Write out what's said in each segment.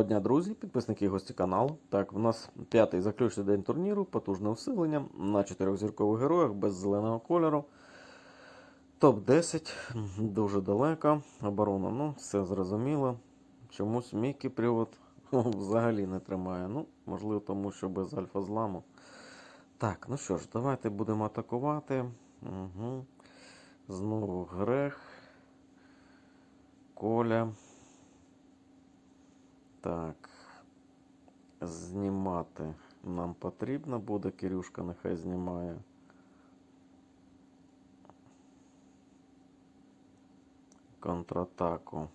Доброго дня, друзі, підписники і гості каналу. Так, в нас п'ятий заключний день турніру, потужне усилення на чотирьохзіркових героях без зеленого кольору. Топ-10, дуже далеко. Оборона, ну, все зрозуміло. Чомусь мій кіпріот взагалі не тримає. Ну, можливо, тому що без альфа-зламу. Так, ну що ж, давайте будемо атакувати. Угу. Знову Грех. Коля. Так. Знімати нам потрібно буде. Кирюшка нехай знімає. Контратаку.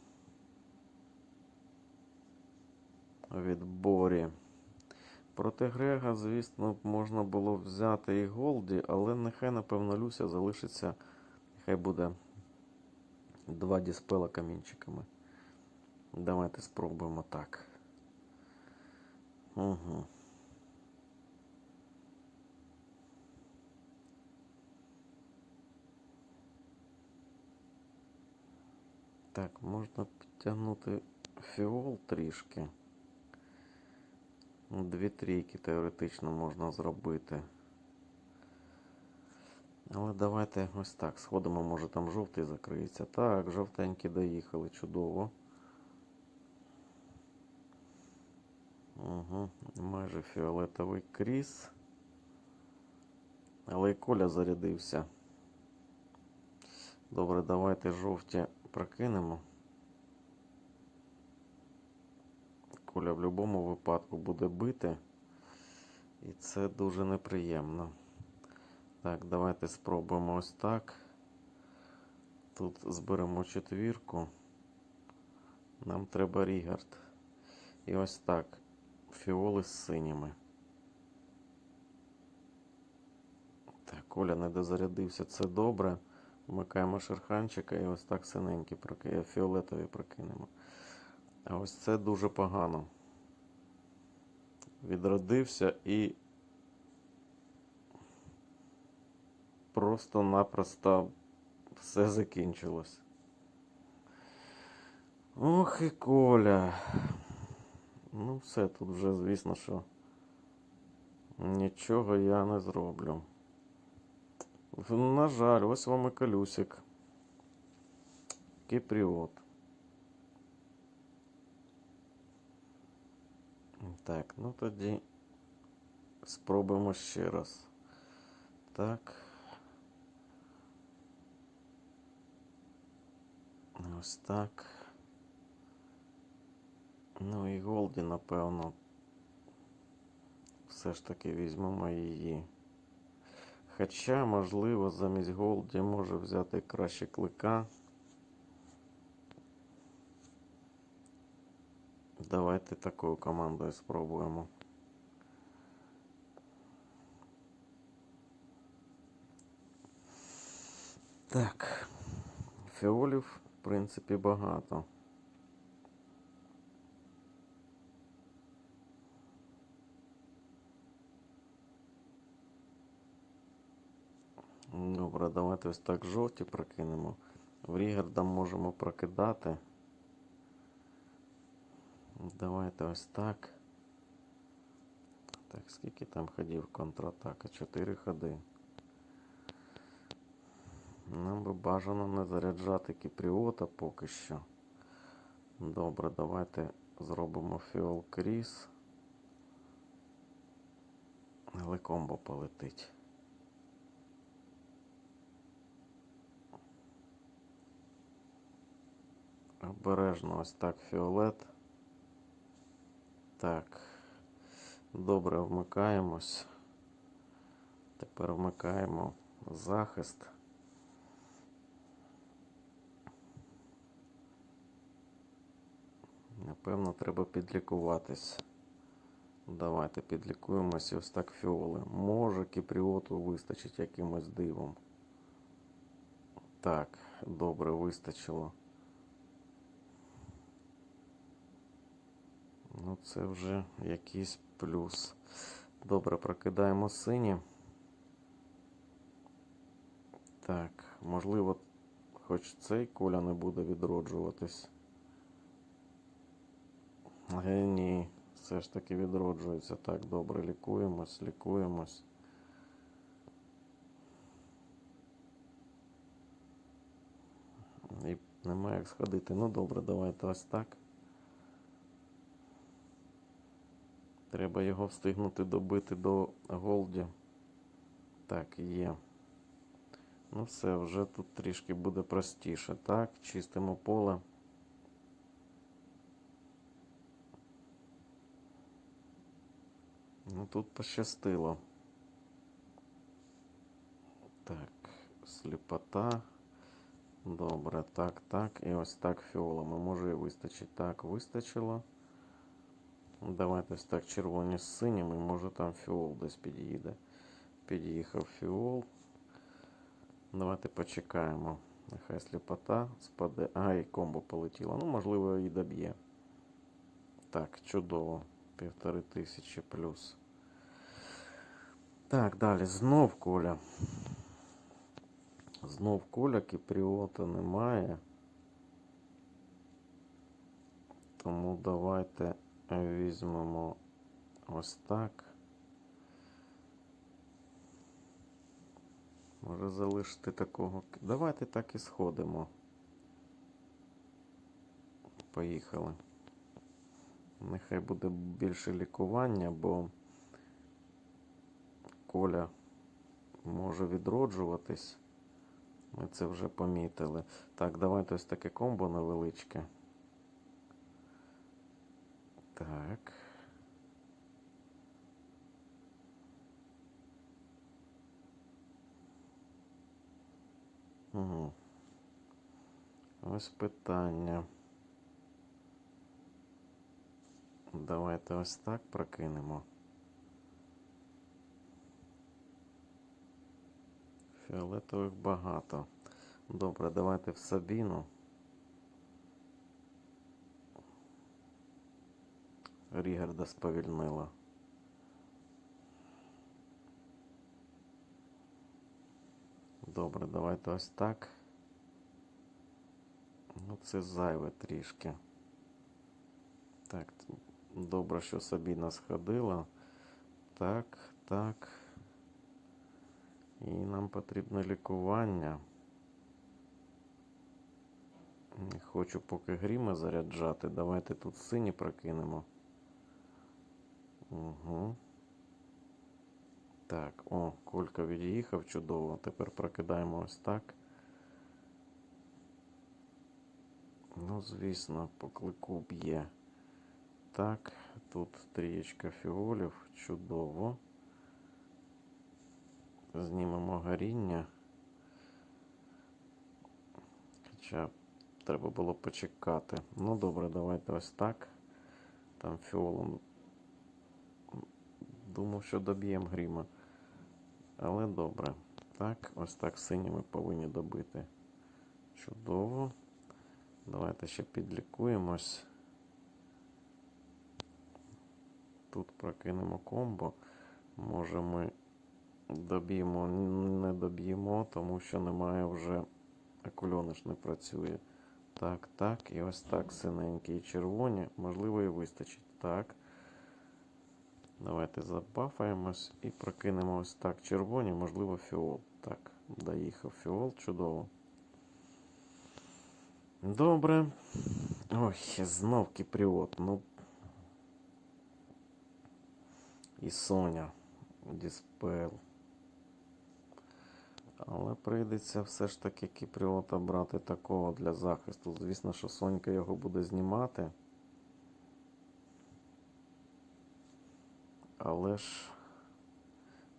Від Борі. Проти Грега, звісно, можна було взяти і Голді, але нехай, напевно, Люся залишиться. Нехай буде два діспела камінчиками. Давайте спробуємо так. Угу. Так, можна підтягнути фіол трішки. Дві трійки теоретично можна зробити. Але давайте ось так. Сходимо, може там жовтий закриється. Так, жовтенькі доїхали, чудово. Угу, майже фіолетовий кріс. Але і коля зарядився. Добре, давайте жовті прокинемо. Коля в будь-якому випадку буде бити. І це дуже неприємно. Так, давайте спробуємо ось так. Тут зберемо четвірку. Нам треба Рігард. І ось так. Фіоли з синіми. Так, Коля не дозарядився, це добре. Вмикаємо шерханчика і ось так синенькі проки... фіолетові прокинемо. А ось це дуже погано. Відродився і просто-напросто все закінчилось. Ох і Коля. Ну, все, тут вже, звісно, що нічого я не зроблю. На жаль, ось вам і колюсик. Кіпріот. Так, ну тоді спробуємо ще раз. Так. Ось так. Ну і Голді, напевно. Все ж таки візьмемо її. Хоча, можливо, замість Голді може взяти краще клика. Давайте такою командою спробуємо. Так, фіолів, в принципі, багато. Добре, давайте ось так жовті прокинемо. В Рігарда можемо прокидати. Давайте ось так. Так, скільки там ходів контратака? Чотири ходи. Нам би бажано не заряджати кіпріота поки що. Добре, давайте зробимо фіол кріс. Але комбо полетить. Обережно ось так фіолет. Так. Добре, вмикаємось. Тепер вмикаємо захист. Напевно, треба підлікуватись. Давайте підлікуємось і ось так фіоли. Може, кіпріоту вистачить якимось дивом. Так, добре, вистачило. Ну, це вже якийсь плюс. Добре, прокидаємо сині. Так, можливо, хоч цей коля не буде відроджуватись. Ні, все ж таки відроджується. Так, добре, лікуємось, лікуємось. І немає як сходити. Ну добре, давайте ось так. Треба його встигнути добити до Голді. Так, є. Ну все, вже тут трішки буде простіше. Так, чистимо поле. Ну тут пощастило. Так, сліпота. Добре, так, так. І ось так фіолами. Може і вистачить. Так, вистачило. Давайте так червоні з синіми. Може там фіол десь під'їде. Під'їхав фіол. Давайте почекаємо. Нехай сліпота спаде. А, і комбо полетіло. Ну, можливо, і доб'є. Так, чудово. Півтори тисячі плюс. Так, далі. Знов куля. Знов куля, кіпріота немає. Тому давайте візьмемо ось так. Може залишити такого. Давайте так і сходимо. Поїхали. Нехай буде більше лікування, бо коля може відроджуватись. Ми це вже помітили. Так, давайте ось таке комбо невеличке. Так. Угу. Ось питання. Давайте ось так прокинемо. Фіолетових багато. Добре, давайте в Сабіну. Рігарда сповільнила. Добре, давайте ось так. Ну, це зайве трішки. Так, добре, що Сабіна сходила. Так, так. І нам потрібно лікування. Не хочу поки гріма заряджати. Давайте тут сині прокинемо. Угу. Так, о, кулька від'їхав чудово. Тепер прокидаємо ось так. Ну, звісно, по клику б'є. Так, тут трієчка фіолів. Чудово. Знімемо горіння. Хоча треба було почекати. Ну добре, давайте ось так. Там фіолом. Думав, що доб'ємо гріма. Але добре. Так, ось так синіми повинні добити. Чудово. Давайте ще підлікуємось. Тут прокинемо комбо. Може ми доб'ємо, не доб'ємо, тому що немає вже акульониш не працює. Так, так, і ось так синенькі і червоні. Можливо, і вистачить. Так. Давайте забафаємось і прокинемо ось так. Червоні, можливо, фіол. Так, доїхав фіол, чудово. Добре. Ой, знов кіпріот. Ну. І Соня. Діспел. Але прийдеться все ж таки кіпріота брати такого для захисту. Звісно, що Сонька його буде знімати. Але ж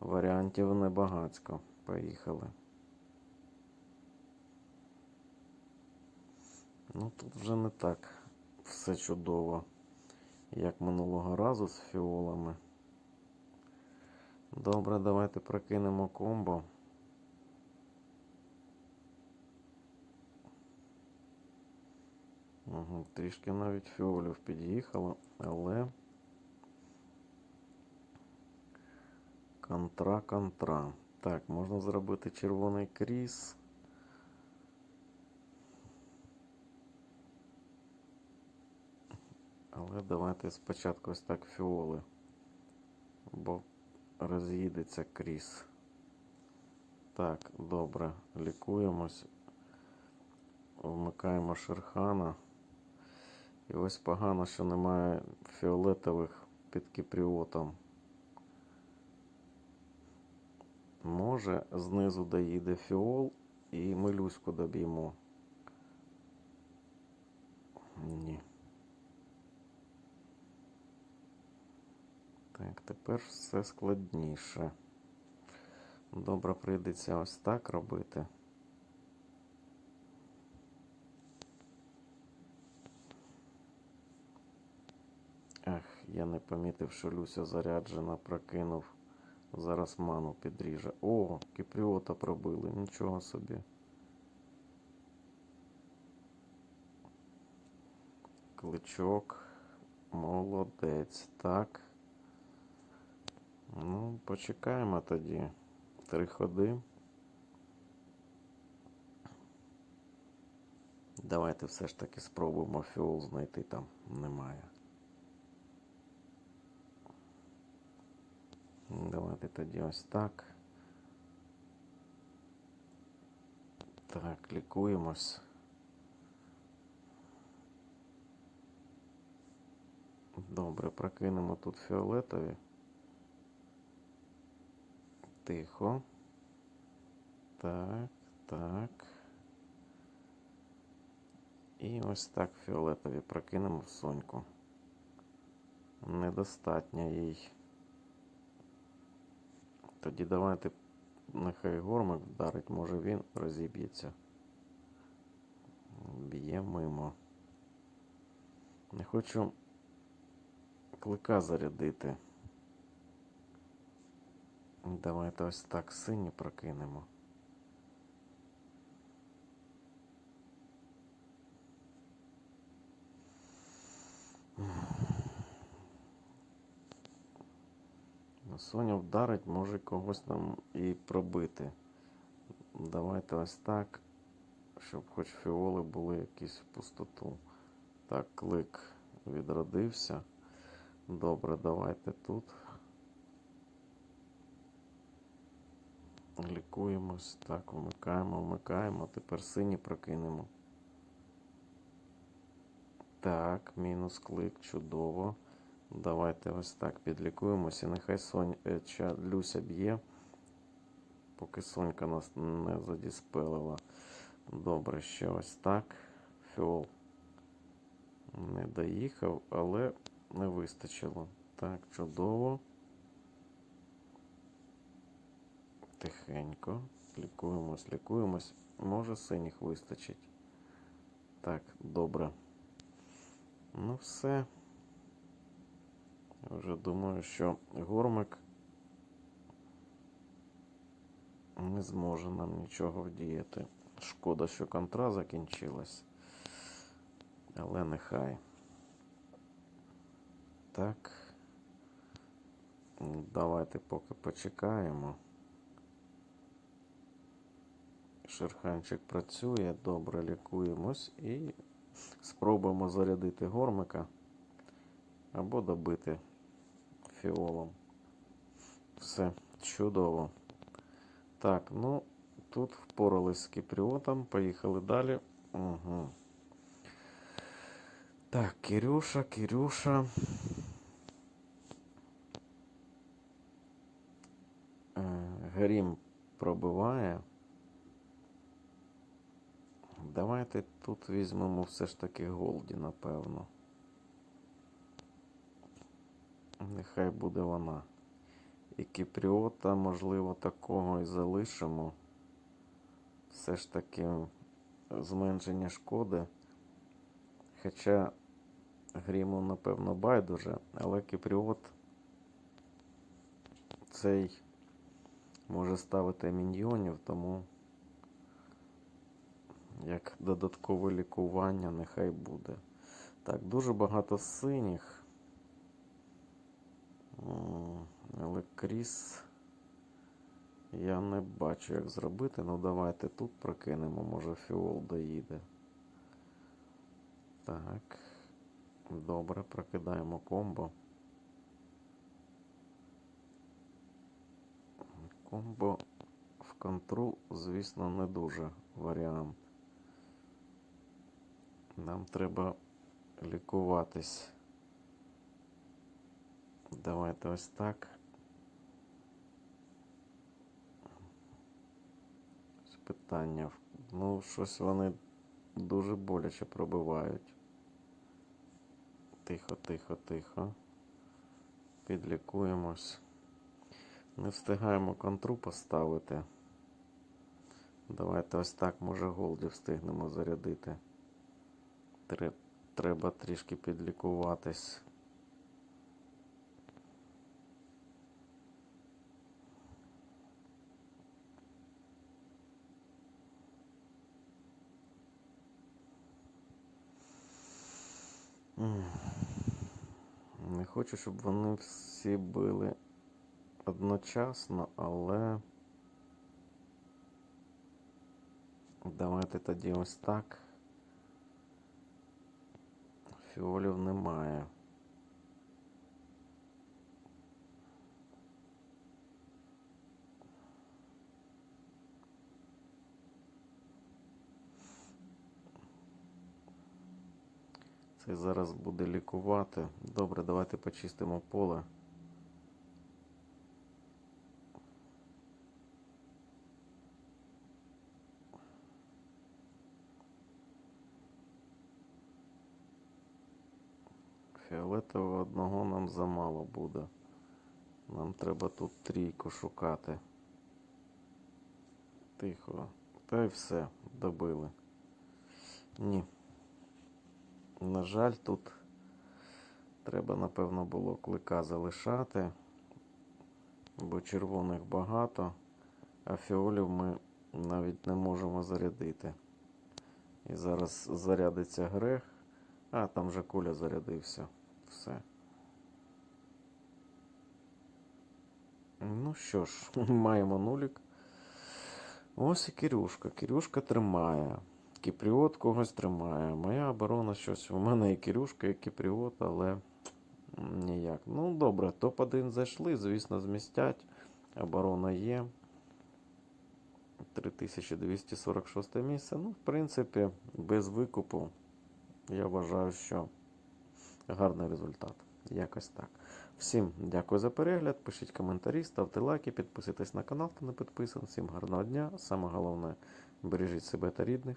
варіантів небагацько. Поїхали. Ну тут вже не так все чудово, як минулого разу з фіолами. Добре, давайте прокинемо комбо. Угу, Трішки навіть фіолів під'їхало, але контра контра. Так, можна зробити червоний кріс. Але давайте спочатку ось так фіоли. Бо роз'їдеться кріс. Так, добре. Лікуємось. Вмикаємо шерхана. І ось погано, що немає фіолетових під кіпріотом. Може, знизу доїде фіол і ми люську доб'ємо. Ні. Так, тепер все складніше. Добре, прийдеться ось так робити. Ах, я не помітив, що Люся заряджена, прокинув. Зараз ману підріже. О, кіпріота пробили, нічого собі. Кличок. Молодець. Так. Ну, почекаємо тоді. Три ходи. Давайте все ж таки спробуємо фіол знайти там немає. Давайте тоді ось так. Так, лікуємось. Добре, прокинемо тут фіолетові. Тихо. Так, так. І ось так фіолетові прокинемо в соньку. Недостатньо їй. Тоді давайте нехай гормик вдарить, може він розіб'ється. Б'є мимо. Не хочу клика зарядити. Давайте ось так сині прокинемо. Ну, Соня вдарить, може когось нам і пробити. Давайте ось так, щоб хоч фіоли були якісь в пустоту. Так, клик відродився. Добре, давайте тут. Лікуємось. Так, вмикаємо, вмикаємо. Тепер сині прокинемо. Так, мінус клик, чудово. Давайте ось так підлікуємося. Нехай Сонь, е, Люся б'є, поки Сонька нас не задіспелила. Добре, ще ось так. Фіол не доїхав, але не вистачило. Так, чудово. Тихенько. Лікуємось, лікуємось. Може синіх вистачить. Так, добре. Ну все. Вже думаю, що гормик не зможе нам нічого вдіяти. Шкода, що контра закінчилась. Але нехай. Так. Давайте поки почекаємо. Шерханчик працює, добре лікуємось і спробуємо зарядити гормика або добити фіолом. Все, чудово. Так, ну, тут впорались з кіпріотом, поїхали далі. Угу. Так, Кирюша, Кирюша. Е, Грім пробиває. Давайте тут візьмемо все ж таки Голді, напевно. Нехай буде вона. І Кіпріота, можливо, такого і залишимо. Все ж таки зменшення шкоди. Хоча гріму, напевно, байдуже, але Кіпріот цей може ставити міньйонів, тому як додаткове лікування нехай буде. Так, дуже багато синіх. Кріс я не бачу, як зробити. Ну давайте тут прокинемо, може фіол доїде. Так. Добре, прокидаємо комбо. Комбо в контру, звісно, не дуже варіант. Нам треба лікуватись. Давайте ось так. Питання. Ну, щось вони дуже боляче пробивають. Тихо, тихо, тихо. Підлікуємось. Не встигаємо контру поставити. Давайте ось так, може, голді встигнемо зарядити. Треба трішки підлікуватись. Не хочу, щоб вони всі били одночасно, але давайте тоді ось так. Фіолів немає. Це зараз буде лікувати. Добре, давайте почистимо поле. Фіолетового одного нам замало буде. Нам треба тут трійку шукати. Тихо. Та й все, добили. Ні. На жаль, тут треба, напевно, було клика залишати, бо червоних багато, а фіолів ми навіть не можемо зарядити. І зараз зарядиться грех. А, там вже куля зарядився. Все. Ну що ж, маємо нулік. Ось і Кирюшка. Кирюшка тримає. Кіпріот когось тримає. Моя оборона щось. У мене і Кирюшка, і Кіпріот, але ніяк. Ну, добре, топ-1 зайшли, звісно, змістять. Оборона є. 3246 місце. Ну, в принципі, без викупу. Я вважаю, що гарний результат. Якось так. Всім дякую за перегляд. Пишіть коментарі, ставте лайки, підписуйтесь на канал, хто не підписаний. Всім гарного дня. Саме головне, бережіть себе та рідних.